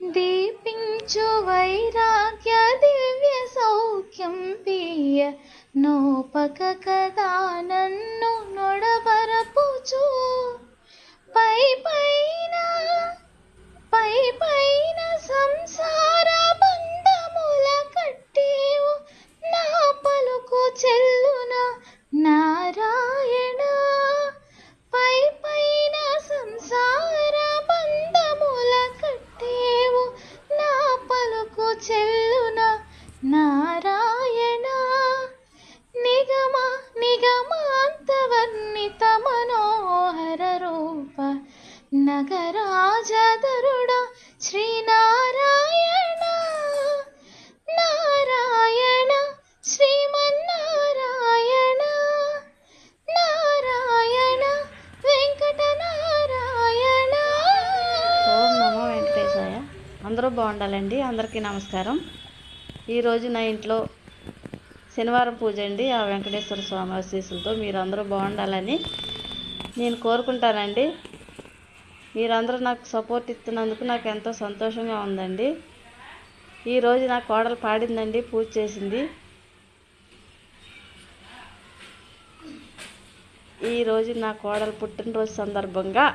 దీపించు వైరాగ్య దివ్య సౌఖ్యం పియ నోపక కదా నన్ను చెల్లున నారాయణ నిగమ నిగమాంతవర్ణిత మనోహర రూప నగరాజధరుడ శ్రీనారాయణ అందరూ బాగుండాలండి. అందరికీ నమస్కారం. ఈరోజు నా ఇంట్లో శనివారం పూజ అండి. ఆ వెంకటేశ్వర స్వామి ఆశీస్సులతో మీరందరూ బాగుండాలని నేను కోరుకుంటానండి. మీరందరూ నాకు సపోర్ట్ ఇస్తున్నందుకు నాకు ఎంతో సంతోషంగా ఉందండి. ఈరోజు నా కోడలు పాడిందండి పూజ చేసింది. ఈరోజు నా కోడలు పుట్టినరోజు సందర్భంగా